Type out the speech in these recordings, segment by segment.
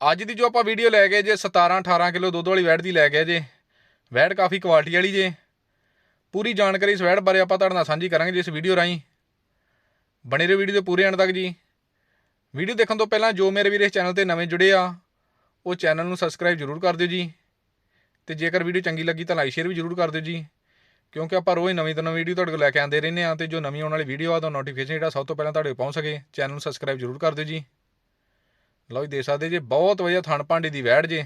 ਅੱਜ ਦੀ ਜੋ ਆਪਾਂ ਵੀਡੀਓ ਲੈ ਗਏ ਜੇ 17 18 ਕਿਲੋ ਦੁੱਧ ਵਾਲੀ ਵੈੜ ਦੀ ਲੈ ਗਏ ਜੇ, ਵੈੜ ਕਾਫੀ ਕੁਆਲਿਟੀ ਵਾਲੀ ਜੇ। ਪੂਰੀ ਜਾਣਕਾਰੀ ਇਸ ਵੈੜ ਬਾਰੇ ਆਪਾਂ ਤੁਹਾਡੇ ਨਾਲ ਸਾਂਝੀ ਕਰਾਂਗੇ ਜੀ ਇਸ ਵੀਡੀਓ ਰਾਹੀਂ। ਬਣੇ ਰਹੋ ਵੀਡੀਓ ਦੇ ਪੂਰੇ ਐਂਡ ਤੱਕ ਜੀ। ਵੀਡੀਓ ਦੇਖਣ ਤੋਂ ਪਹਿਲਾਂ ਜੋ ਮੇਰੇ ਵੀਰ ਇਸ ਚੈਨਲ ਤੇ ਨਵੇਂ ਜੁੜੇ ਆ, ਉਹ ਚੈਨਲ ਨੂੰ ਸਬਸਕ੍ਰਾਈਬ ਜ਼ਰੂਰ ਕਰ ਦਿਓ ਜੀ। ਤੇ ਜੇਕਰ ਵੀਡੀਓ ਚੰਗੀ ਲੱਗੀ ਤਾਂ ਲਾਈਕ ਸ਼ੇਅਰ ਵੀ ਜ਼ਰੂਰ ਕਰ ਦਿਓ ਜੀ। ਕਿਉਂਕਿ ਆਪਾਂ ਰੋਜ਼ ਨਵੀਂ ਤੋਂ ਨਵੀਂ ਵੀਡੀਓ ਤੁਹਾਡੇ ਕੋਲ ਲੈ ਕੇ ਆਉਂਦੇ ਰਹਿੰਦੇ ਆ ਤੇ ਜੋ ਨਵੀਂ ਆਉਣ ਵਾਲੀ ਵੀਡੀਓ ਆ ਤਾਂ ਨੋਟੀਫਿਕੇਸ਼ਨ ਜਿਹੜਾ ਸਭ ਤੋਂ ਪਹਿਲਾਂ ਤੁਹਾਡੇ ਕੋਲ ਪਹੁੰਚ ਸਕੇ ਚੈਨਲ ਨੂੰ ਸਬਸਕ੍ਰਾਈਬ ਜ਼ਰੂਰ ਕਰ ਦਿਓ ਜੀ। ਲਓ ਜੀ, ਦੇ ਸਕਦੇ ਜੇ, ਬਹੁਤ ਵਧੀਆ ਥਣ ਭਾਂਡੇ ਦੀ ਵੈੜ ਜੇ।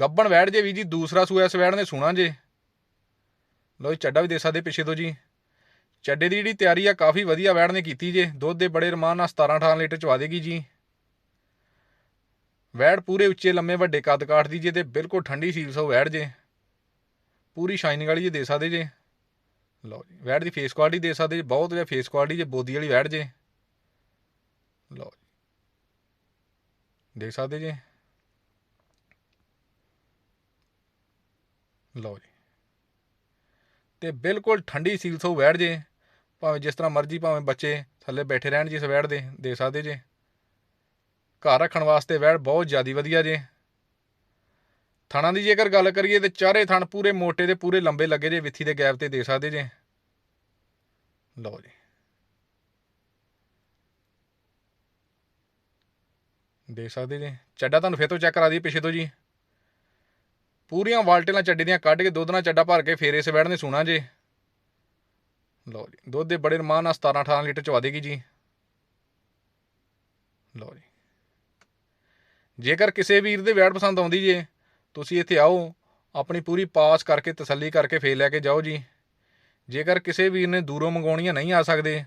ਗੱਬਣ ਵੈੜ ਜੇ ਵੀ ਜੀ, ਦੂਸਰਾ ਸੂਆ ਇਸ ਵੈੜ ਨੇ ਸੁਣਾ ਜੇ। ਲਓ ਜੀ, ਚੱਡਾ ਵੀ ਦੇ ਸਕਦੇ ਪਿੱਛੇ ਤੋਂ ਜੀ। ਚੱਡੇ ਦੀ ਜਿਹੜੀ ਤਿਆਰੀ ਆ, ਕਾਫੀ ਵਧੀਆ ਵੈੜ ਨੇ ਕੀਤੀ ਜੇ। ਦੁੱਧ ਦੇ ਬੜੇ ਰਮਾਨ ਨਾਲ 17 18 ਲੀਟਰ ਚਵਾ ਦੇਗੀ ਜੀ। ਵੈੜ ਪੂਰੇ ਉੱਚੇ, ਲੰਮੇ, ਵੱਡੇ ਕੱਦ ਕਾਠ ਦੀ ਜੇ ਤੇ ਬਿਲਕੁਲ ਠੰਡੀ ਸੀਲ ਸੋ ਵੈੜ ਜੇ। ਪੂਰੀ ਸ਼ਾਈਨਿੰਗ ਵਾਲੀ ਜੇ ਦੇ ਸਕਦੇ ਜੇ। ਲਓ ਜੀ ਵੈੜ ਦੀ ਫੇਸ ਕੁਆਲਿਟੀ ਦੇ ਸਕਦੇ ਜੇ, ਬਹੁਤ ਵਧੀਆ ਫੇਸ ਕੁਆਲਿਟੀ ਜੇ, ਬੋਦੀ ਵਾਲੀ ਵੈੜ ਜੇ। ਲਓ ਜੀ। ਦੇਖ ਸਕਦੇ ਜੇ? ਲਓ ਜੀ। ਤੇ ਬਿਲਕੁਲ ਠੰਡੀ ਸੀਲ ਸੋ ਬੈਠ ਜੇ। ਭਾਵੇਂ ਜਿਸ ਤਰ੍ਹਾਂ ਮਰਜ਼ੀ ਭਾਵੇਂ ਬੱਚੇ ਥੱਲੇ ਬੈਠੇ ਰਹਿਣ ਜੀ ਇਸ ਵੈੜ ਦੇ ਦੇ ਸਕਦੇ ਜੇ? ਘਰ ਰੱਖਣ ਵਾਸਤੇ ਵੈੜ ਬਹੁਤ ਜ਼ਿਆਦੀ ਵਧੀਆ ਜੇ। ਥਣਾਂ ਦੀ ਜੇਕਰ ਗੱਲ ਕਰੀਏ ਤੇ ਚਾਰੇ ਥਣ ਪੂਰੇ ਮੋਟੇ ਤੇ ਪੂਰੇ ਲੰਬੇ ਲੱਗੇ ਜੇ ਵਿੱਥੀ ਦੇ ਗੈਪ ਤੇ ਦੇ ਸਕਦੇ ਜੇ? ਲਓ ਜੀ। ਦੇਖ ਸਕਦੇ ਜੇ। ਚੱਡਾ ਤੁਹਾਨੂੰ ਫੇਰ ਤੋਂ ਚੈੱਕ ਕਰਾ ਦਈਏ ਪਿੱਛੇ ਤੋਂ ਜੀ। ਪੂਰੀਆਂ ਵਾਲਟੇਲਾਂ ਚੱਡੇ ਦੀਆਂ ਕੱਢ ਕੇ ਦੁੱਧ ਨਾਲ ਚੱਡਾ ਭਰ ਕੇ ਫੇਰ ਇਸ ਵੈੜ ਨੇ ਸੁਣਾ ਜੇ। ਲਓ ਜੀ, ਦੁੱਧ ਦੇ ਬੜੇ ਰਮਾਨ ਨਾਲ 17 18 ਲੀਟਰ ਚਵਾ ਦੇਗੀ ਜੀ। ਲਓ ਜੀ। ਜੇਕਰ ਕਿਸੇ ਵੀਰ ਦੇ ਵੈੜ ਪਸੰਦ ਆਉਂਦੀ ਜੇ, ਤੁਸੀਂ ਇੱਥੇ ਆਓ, ਆਪਣੀ ਪੂਰੀ ਪਾਸ ਕਰਕੇ, ਤਸੱਲੀ ਕਰਕੇ ਫੇਰ ਲੈ ਕੇ ਜਾਓ ਜੀ। ਜੇਕਰ ਕਿਸੇ ਵੀਰ ਨੇ ਦੂਰੋਂ ਮੰਗਾਉਣੀਆਂ ਨਹੀਂ ਆ ਸਕਦੇ,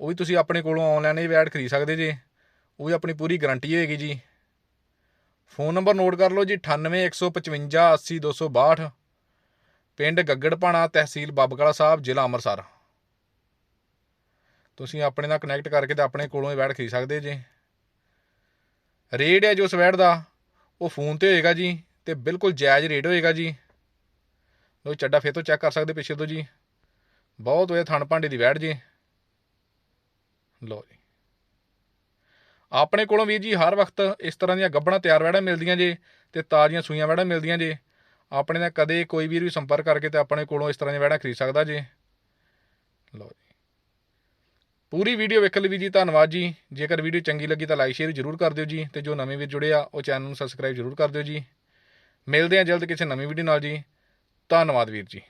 ਉਹ ਵੀ ਤੁਸੀਂ ਆਪਣੇ ਕੋਲੋਂ ਆਨਲਾਈਨ ਹੀ ਵੈੜ ਖਰੀਦ ਸਕਦੇ ਜੇ। ਉਹ ਵੀ ਆਪਣੀ ਪੂਰੀ ਗਾਰੰਟੀ ਹੋਏਗੀ ਜੀ। ਫੋਨ ਨੰਬਰ ਨੋਟ ਕਰ ਲਓ ਜੀ 98155 80262 ਪਿੰਡ ਗੱਗੜਪਾਣਾ ਤਹਿਸੀਲ ਬਾਬਕਲਾ ਸਾਹਿਬ, ਜ਼ਿਲ੍ਹਾ ਅੰਮ੍ਰਿਤਸਰ। ਤੁਸੀਂ ਆਪਣੇ ਨਾਲ ਕਨੈਕਟ ਕਰਕੇ ਤੇ ਆਪਣੇ ਕੋਲੋਂ ਹੀ ਵੈੜ ਖਰੀਦ ਸਕਦੇ ਜੇ। ਰੇਟ ਹੈ ਜੋ ਸਵੈੜ ਦਾ। ਉਹ ਫੋਨ ਤੇ ਹੋਏਗਾ ਜੀ ਤੇ ਬਿਲਕੁਲ ਜਾਇਜ਼ ਰੇਟ ਹੋਏਗਾ ਜੀ। ਲੋ ਚੱਡਾ ਫੇਰ ਤੋਂ ਚੈੱਕ ਕਰ ਸਕਦੇ ਪਿੱਛੇ ਤੋਂ ਜੀ। ਬਹੁਤ ਹੋਇਆ ਥਣ ਭਾਂਡੇ ਦੀ ਵੈੜ ਜੀ। ਲੋ ਜੀ। ਆਪਣੇ ਕੋਲੋਂ ਵੀਰ ਜੀ, ਹਰ ਵਕਤ ਇਸ ਤਰ੍ਹਾਂ ਦੀਆਂ ਗੱਬਣਾ ਤਿਆਰ ਵੈੜਾਂ ਮਿਲਦੀਆਂ ਜੇ ਤੇ ਤਾਜ਼ੀਆਂ ਸੂਈਆਂ ਵੈੜਾਂ ਮਿਲਦੀਆਂ ਜੇ। ਆਪਣੇ ਨਾਲ ਕਦੇ ਕੋਈ ਵੀਰ ਵੀ ਸੰਪਰਕ ਕਰਕੇ ਤੇ ਆਪਣੇ ਕੋਲੋਂ ਇਸ ਤਰ੍ਹਾਂ ਦੀਆਂ ਵੈੜਾਂ ਖਰੀਦ ਸਕਦਾ ਜੇ। ਲਓ ਜੀ। ਪੂਰੀ ਵੀਡੀਓ ਵੇਖਣ ਲਈ ਵੀਰ ਜੀ ਧੰਨਵਾਦ ਜੀ। ਜੇਕਰ ਵੀਡੀਓ ਚੰਗੀ ਲੱਗੀ ਤਾਂ ਲਾਈਕ, ਸ਼ੇਅਰ ਜ਼ਰੂਰ ਕਰ ਦਿਓ ਜੀ ਤੇ ਜੋ ਨਵੇਂ ਵੀਰ ਜੁੜੇ ਆ, ਉਹ ਚੈਨਲ ਨੂੰ ਸਬਸਕ੍ਰਾਈਬ ਜ਼ਰੂਰ ਕਰ ਦਿਓ ਜੀ। ਮਿਲਦੇ ਆ ਜਲਦ ਕਿਸੇ ਨਵੀਂ ਵੀਡੀਓ ਨਾਲ ਜੀ। ਧੰਨਵਾਦ ਵੀਰ ਜੀ।